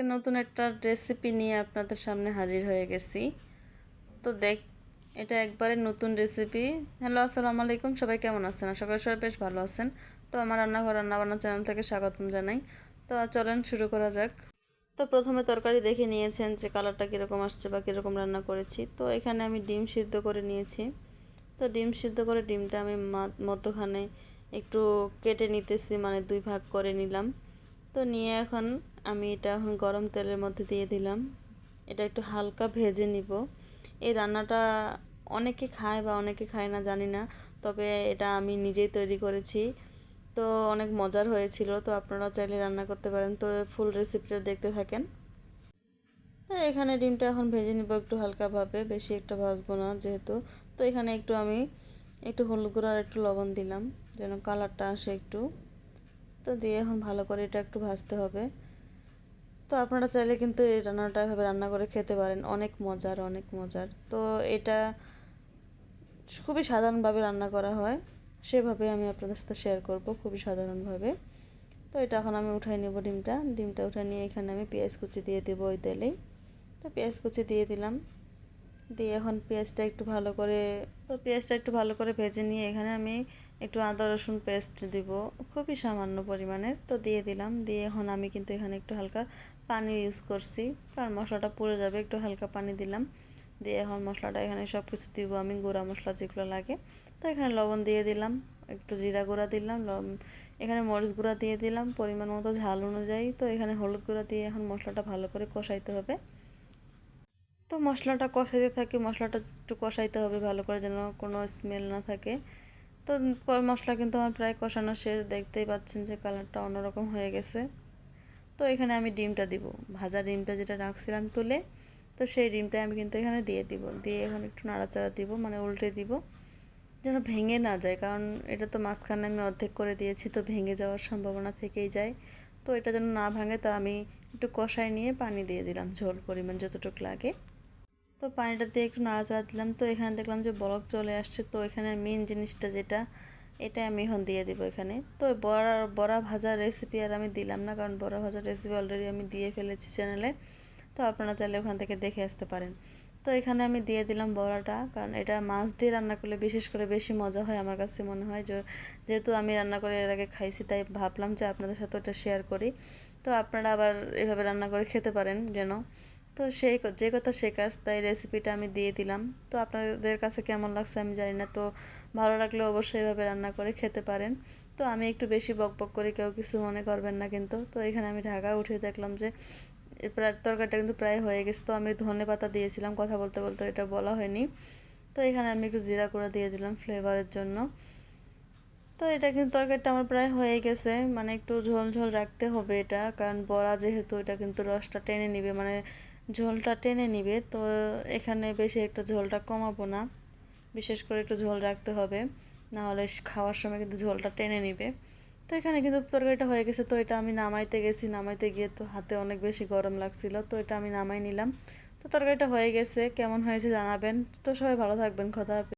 আজকে নতুন একটা রেসিপি নিয়ে আপনাদের সামনে হাজির হয়ে গেছি। তো দেখ, এটা একবারে নতুন রেসিপি হ্যালো, আসসালামু আলাইকুম। সবাই কেমন আছেন? আশা করি সবাই বেশ ভালো আছেন। তো আমার রান্নাঘর, রান্নাবান্না চ্যানেল থেকে স্বাগতম জানাই। তো চলেন শুরু করা যাক। তো প্রথমে তরকারি দেখে নিয়েছেন যে কালারটা কীরকম আসছে বা কীরকম রান্না করেছি। তো এখানে আমি ডিম সিদ্ধ করে নিয়েছি। তো ডিম সিদ্ধ করে ডিমটা আমি মধ্যখানে একটু কেটে নিতেছি মানে দুই ভাগ করে নিলাম। তো নিয়ে এখন আমি এটা এখন গরম তেলের মধ্যে দিয়ে দিলাম। এটা একটু হালকা ভেজে নিব। এই রান্নাটা অনেকে খায় বা অনেকে খায় না, জানি না। তবে এটা আমি নিজেই তৈরি করেছি। তো অনেক মজার হয়েছিল। তো আপনারা চাইলে রান্না করতে পারেন। তো ফুল রেসিপিটা দেখতে থাকেন। তো এখানে ডিমটা এখন ভেজে নিব একটু হালকাভাবে। বেশি একটা ভাজবো না যেহেতু। তো এখানে একটু আমি একটু হলুদ গুঁড়ো আর একটু লবণ দিলাম। যেন কালারটা আসে একটু। তো দিয়ে এখন ভালো করে এটা একটু ভাজতে হবে। তো আপনারা চাইলে কিন্তু এই রান্নাটা এভাবে রান্না করে খেতে পারেন। অনেক মজার অনেক মজার। তো এটা খুবই সাধারণভাবে রান্না করা হয়। সেভাবে আমি আপনাদের সাথে শেয়ার করব খুবই সাধারণভাবে। তো এটা এখন আমি উঠাই নেব ডিমটা। ডিমটা উঠাই নিয়ে এখানে আমি পেঁয়াজ কুচি দিয়ে দেবো ওই তেলেই। তো পেঁয়াজ কুচি দিয়ে দিলাম। দিয়ে এখন পেঁয়াজটা একটু ভালো করে, তো পেঁয়াজটা একটু ভালো করে ভেজে নিয়ে এখানে আমি একটু আদা, রসুন পেস্ট দিব। খুবই সামান্য পরিমাণের, তো দিয়ে দিলাম। দিয়ে এখন আমি কিন্তু এখানে একটু হালকা পানি ইউজ করছি, কারণ মশলাটা পুড়ে যাবে, একটু হালকা পানি দিলাম। দিয়ে এখন মশলাটা এখানে সব কিছু দিব আমি, গুঁড়া মশলা যেগুলো লাগে। তো এখানে লবণ দিয়ে দিলাম, একটু জিরা গুঁড়া দিলাম এখানে মরিচ গুঁড়া দিয়ে দিলাম। পরিমাণ মতো ঝাল অনুযায়ী, তো এখানে হলুদ গুঁড়া দিয়ে এখন মশলাটা ভালো করে কষাইতে হবে। তো মশলাটা কষাইতে থাকে, মশলাটা একটু কষাইতে হবে ভালো করে যেন কোনো স্মেল না থাকে। তো মশলা কিন্তু আমার প্রায় কষানো শেষ, দেখতেই পাচ্ছেন যে কালারটা অন্যরকম হয়ে গেছে। তো এখানে আমি ডিমটা দিব, ভাজা ডিমটা যেটা রাখছিলাম তুলে, তো সেই ডিমটা আমি কিন্তু এখানে দিয়ে দিব। দিয়ে এখন একটু নাড়াচাড়া দিব মানে উল্টে দিব, যেন ভেঙে না যায়, কারণ এটা তো মাঝখানে আমি অর্ধেক করে দিয়েছি, তো ভেঙে যাওয়ার সম্ভাবনা থেকেই যায়। তো এটা যেন না ভাঙে, তা আমি একটু কষাই নিয়ে পানি দিয়ে দিলাম, ঝোল পরিমাণ যতটুকু লাগে। তো পানিটা দিয়ে একটু নাড়াচাড়া দিলাম। তো এখানে দেখলাম যে বরফ চলে আসছে। তো এখানে মেন জিনিসটা যেটা এটা আমি এখন দিয়ে দেবো এখানে। তো বড়া বড়া ভাজার রেসিপি আর আমি দিলাম না, কারণ বড়া ভাজার রেসিপি অলরেডি আমি দিয়ে ফেলেছি চ্যানেলে তো আপনারা চাইলে ওখান থেকে দেখে আসতে পারেন। তো এখানে আমি দিয়ে দিলাম বড়াটা, কারণ এটা মাছ দিয়ে রান্না করলে বিশেষ করে বেশি মজা হয় আমার কাছে মনে হয়। যে, যেহেতু আমি রান্না করে এর আগে খাইছি, তাই ভাবলাম যে আপনাদের সাথে ওটা শেয়ার করি। তো আপনারা আবার এভাবে রান্না করে খেতে পারেন যেন। তো সেই যে কথা সে কাজ, তাই রেসিপিটা আমি দিয়ে দিলাম। তো আপনাদের কাছে কেমন লাগছে আমি জানি না, তো ভালো লাগলে অবশ্যই এভাবে রান্না করে খেতে পারেন। তো আমি একটু বেশি বক বক করে কেউ কিছু মনে করবেন না কিন্তু। তো এখানে আমি ঢাকা উঠে দেখলাম যে প্রায় তরকারিটা কিন্তু প্রায় হয়ে গেছে। তো আমি ধনে পাতা দিয়েছিলাম, কথা বলতে বলতে এটা বলা হয়নি। তো এখানে আমি একটু জিরা করে দিয়ে দিলাম ফ্লেভারের জন্য। তো এটা কিন্তু তরকারিটা আমার প্রায় হয়ে গেছে। মানে একটু ঝোল ঝোল রাখতে হবে এটা, কারণ বড়া যেহেতু এটা কিন্তু রসটা টেনে নিবে মানে ঝোলটা টেনে নিবে, তো এখানে বেশি একটু ঝোলটা কমাবো না। বিশেষ করে একটু ঝোল রাখতে হবে, নাহলে খাওয়ার সময় কিন্তু ঝোলটা টেনে নিবে। তো এখানে কিন্তু তরকারিটা হয়ে গেছে, তো এটা আমি নামাইতে গেছি, নামাইতে গিয়ে তো হাতে অনেক বেশি গরম লাগছিল, তো এটা আমি নামাই নিলাম। তো তরকারিটা হয়ে গেছে, কেমন হয়েছে জানাবেন। তো সবাই ভালো থাকবেন কথা